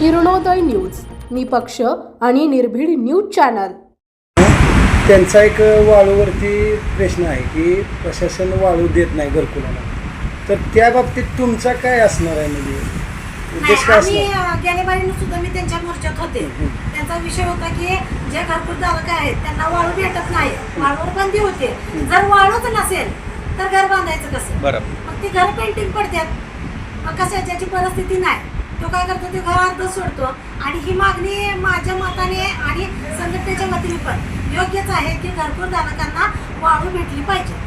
Kiranoday news. निपक्ष आणि निर्भीड न्यूज चॅनल. त्यांचा एक वाळूवरती प्रश्न आहे की प्रशासन वाळू देत नाही घरकुलाला. तर त्या बाबतीत तुमचा काय असणार आहे म्हणजे? उद्देश काय आम्ही असणार? अ, गेल्या बारीनं सुद्धा मी त्यांच्या मोर्चात होते. त्यांचा विषय होता की जे घरकुल धारक आहेत त्यांना वाळू भेटत नाही. वाळूवर बंदी होते. जर वाळूच नसेल तर घर बांधायचं कसं? बरं. मग ती घर पेंटिंग पडतात मग कसं ज्याची परिस्थिती नाही. तो काय करतो ते घर अर्ध सोडतो. आणि ही मागणी माझ्या मताने आणि संघटनेच्या वतीने पण योग्यच आहे की घरकुल धारकांना वाळू भेटली पाहिजे.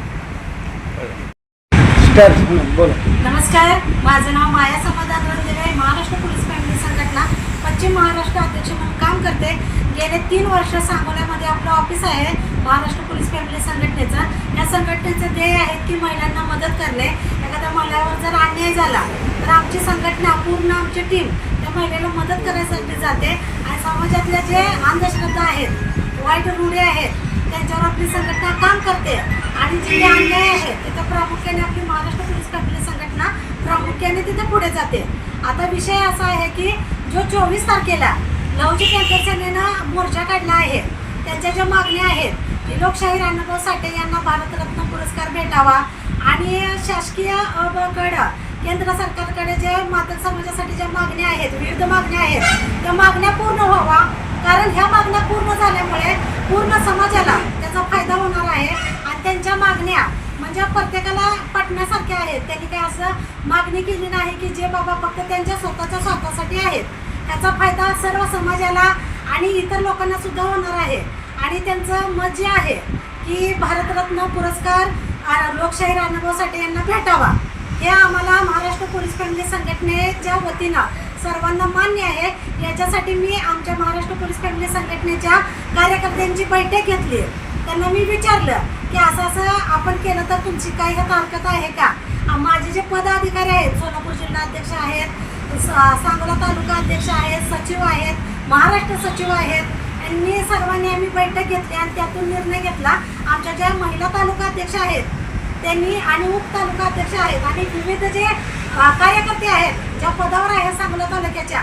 नमस्कार. माझं नाव माया समाधान रंजने महाराष्ट्र पोलीस फॅमिली संघटना पश्चिम महाराष्ट्र अध्यक्ष म्हणून काम करते. गेले तीन वर्ष सांगोल्यामध्ये आपलं ऑफिस आहे. महाराष्ट्र पोलीस फॅमिली संघटनेचं. या संघटनेचं ध्येय आहे की महिलांना मदत करणे. एखाद्या महिलावर जर अन्याय झाला तर आमची संघटना पूर्ण आमची टीम त्या महिलेला मदत करायसाठी जाते. आणि समाजातल्या जे अंधश्रद्धा आहेत वाईट रूढी आहेत त्यांच्यावर आपली संघटना काम करते. आणि जे अन्याय आहेत तिथं प्रामुख्याने आपली महाराष्ट्र पोलीस कंपनी संघटना प्रामुख्याने तिथे पुढे जाते. आता विषय असा आहे की जो चोवीस तारखेला लवजी कॅन्सर सेनेनं मोर्चा काढला आहे त्यांच्या ज्या मागण्या आहेत की लोकशाही अण्णाभाऊ साठे यांना भारतरत्न पुरस्कार भेटावा. आणि शासकीय कडं केंद्र सरकारकडे जे मातक समाजासाठी ज्या मागण्या आहेत विविध मागण्या आहेत त्या मागण्या पूर्ण व्हावा. कारण ह्या मागण्या पूर्ण झाल्यामुळे पूर्ण समाजाला त्याचा फायदा होणार आहे. आणि त्यांच्या मागण्या म्हणजे प्रत्येकाला पटण्यासारख्या आहेत. त्यांनी काय असं मागणी केली नाही की जे बाबा फक्त त्यांच्या स्वतःच्या स्वतःसाठी आहेत. त्याचा फायदा सर्व समाजाला आणि इतर लोकांना सुद्धा होणार आहे. आणि त्यांचं मत जे आहे की भारतरत्न पुरस्कार लोकशाही राणाभाऊ यांना भेटावा. हे आम्हाला महाराष्ट्र पोलीस फॅमिली संघटनेच्या वतीनं सर्वांना मान्य आहे. याच्यासाठी मी आमच्या महाराष्ट्र पोलीस फॅमिली संघटनेच्या कार्यकर्त्यांची बैठक घेतली. त्यांना मी विचारलं की असं असं आपण केलं तर तुमची काही ह्यात हरकत आहे का? माझे जे पदाधिकारी आहेत सोलापूर जिल्हा अध्यक्ष आहेत सांगोला तालुका अध्यक्ष आहेत सचिव आहेत महाराष्ट्र सचिव आहेत. यांनी सर्वांनी आम्ही बैठक घेतली आणि त्यातून निर्णय घेतला. आमच्या ज्या महिला तालुका अध्यक्ष आहेत त्यांनी आणि उप तालुका अध्यक्ष आहेत आणि विविध जे कार्यकर्ते आहेत. ज्या पदावर आहे सांगोला तालुक्याच्या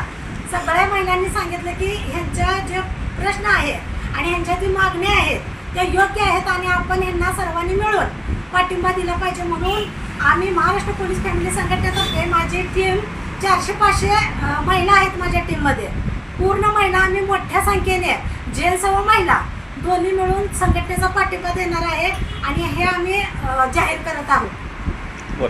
सगळ्या महिलांनी सांगितलं की ह्यांच्या जे प्रश्न आहेत आणि ह्यांच्या जी मागण्या आहेत त्या योग्य आहेत आणि आपण ह्यांना सर्वांनी मिळून पाठिंबा दिला पाहिजे म्हणून आम्ही महाराष्ट्र पोलीस फॅमिली संघटनेतर्फे माझी टीम चारशे पाचशे महिला आहेत माझ्या टीममध्ये पूर्ण महिला आम्ही मोठ्या संख्येने जेलसह महिला दोन्ही मिळून संघटनेचा पाठिंबा देणार आहे आणि हे आम्ही जाहीर करत आहोत.